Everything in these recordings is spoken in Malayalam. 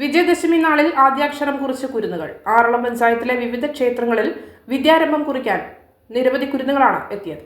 വിജയദശമി നാളിൽ ആദ്യാക്ഷരം കുറിച്ച് കുരുന്നുകൾ. ആറളം പഞ്ചായത്തിലെ വിവിധ ക്ഷേത്രങ്ങളിൽ വിദ്യാരംഭം കുറിക്കാൻ നിരവധി കുരുന്നുകളാണ് എത്തിയത്.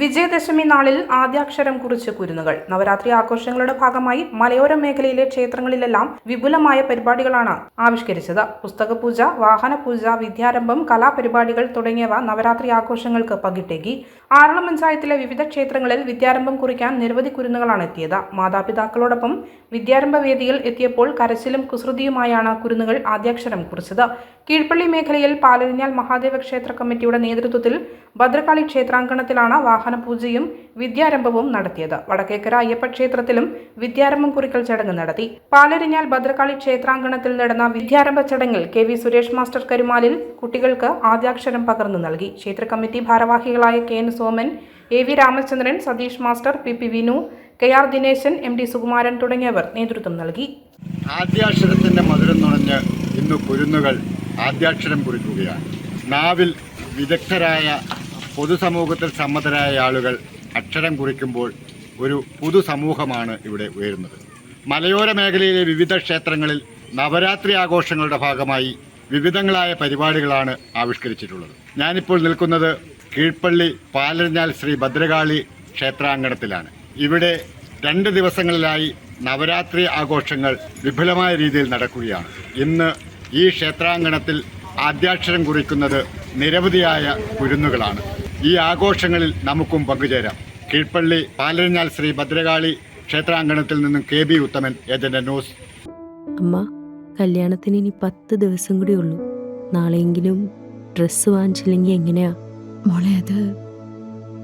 വിജയദശമി നാളിൽ ആദ്യാക്ഷരം കുറിച്ച് കുരുന്നുകൾ. നവരാത്രി ആഘോഷങ്ങളുടെ ഭാഗമായി മലയോര മേഖലയിലെ ക്ഷേത്രങ്ങളിലെല്ലാം വിപുലമായ പരിപാടികളാണ് ആവിഷ്കരിച്ചത്. പുസ്തകപൂജ വാഹനപൂജ വിദ്യാരംഭം കലാപരിപാടികൾ തുടങ്ങിയവ നവരാത്രി ആഘോഷങ്ങൾക്ക് പകിട്ടേകി. ആറളം പഞ്ചായത്തിലെ വിവിധ ക്ഷേത്രങ്ങളിൽ വിദ്യാരംഭം കുറിക്കാൻ നിരവധി കുരുന്നുകളാണ് എത്തിയത്. മാതാപിതാക്കളോടൊപ്പം വിദ്യാരംഭ വേദിയിൽ എത്തിയപ്പോൾ കരച്ചിലും കുസൃതിയുമായാണ് കുരുന്നുകൾ ആദ്യാക്ഷരം കുറിച്ചത്. കീഴ്പള്ളി മേഖലയിൽ പാലരിഞ്ഞാൽ മഹാദേവ ക്ഷേത്ര കമ്മിറ്റിയുടെ നേതൃത്വത്തിൽ ഭദ്രകാളി ക്ഷേത്രാങ്കണത്തിലാണ് വാഹനപൂജയും വിദ്യാരംഭവും നടത്തിയത്. വടക്കേക്കര അയ്യപ്പ ക്ഷേത്രത്തിലും വിദ്യാരംഭം കുറിക്കൽ ചടങ്ങ് നടത്തി. പാലരിഞ്ഞാൽ ഭദ്രകാളി ക്ഷേത്രാങ്കണത്തിൽ നടന്ന വിദ്യാരംഭ ചടങ്ങിൽ കെ വി സുരേഷ് മാസ്റ്റർ കരുമാലിൽ കുട്ടികൾക്ക് ആദ്യാക്ഷരം പകർന്നു നൽകി. ക്ഷേത്ര കമ്മിറ്റി ഭാരവാഹികളായ K N Soman A V Ramachandran Satheesh master P P Vinu K R Dineshan M D Sukumaran തുടങ്ങിയവർ നേതൃത്വം നൽകി. ആദ്യാക്ഷരത്തിന്റെ മധുരം നുണഞ്ഞ് ഇന്ന് കുരുന്നുകൾ ആദ്യാക്ഷരം കുറിക്കുകയാണ്. നാവിൽ വിദഗ്ധരായ പൊതുസമൂഹത്തിൽ സമ്മതരായ ആളുകൾ അക്ഷരം കുറിക്കുമ്പോൾ ഒരു പുതുസമൂഹമാണ് ഇവിടെ ഉയരുന്നത്. മലയോര മേഖലയിലെ വിവിധ ക്ഷേത്രങ്ങളിൽ നവരാത്രി ആഘോഷങ്ങളുടെ ഭാഗമായി വിവിധങ്ങളായ പരിപാടികളാണ് ആവിഷ്കരിച്ചിട്ടുള്ളത്. ഞാനിപ്പോൾ നിൽക്കുന്നത് കീഴ്പ്പള്ളി പാലരിഞ്ഞാൽ ശ്രീ ഭദ്രകാളി ക്ഷേത്രാങ്കണത്തിലാണ്. ഇവിടെ രണ്ട് ദിവസങ്ങളിലായി നവരാത്രി ആഘോഷങ്ങൾ വിപുലമായ രീതിയിൽ നടക്കുകയാണ്. ഇന്ന് ഈ ക്ഷേത്രാങ്കണത്തിൽ ആദ്യാക്ഷരം കുറിക്കുന്നത് നിരവധിയായ കുരുന്നുകളാണ്. ഈ ആഘോഷങ്ങളിൽ നമുക്കും പങ്കുചേരാം. കീഴ്പള്ളി പാലരിഞ്ഞാൽ ശ്രീ ഭദ്രകാളി ക്ഷേത്രാങ്കണത്തിൽ നിന്നും K B Uthaman agent news. അമ്മ കല്യാണത്തിന് ഇനി പത്ത് ദിവസം കൂടി ഉള്ളൂ. നാളെയെങ്കിലും ഡ്രസ്സ് വാങ്ങിച്ചില്ലെങ്കിൽ എങ്ങനെയാ? മോളെ അത്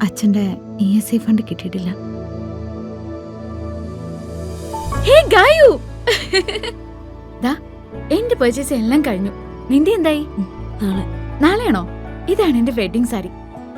അച്ഛന്റെ ഇ എസ് ഐ ഫണ്ട് കിട്ടിയിട്ടില്ല. ഹേ ഗായു! ദാ എന്റെ പർച്ചേസ് എല്ലാം കഴിഞ്ഞു. നിന്റെ എന്തായി? നാളെ. നാളെയാണോ? ഇതാണ് എന്റെ വെഡിങ് സാരി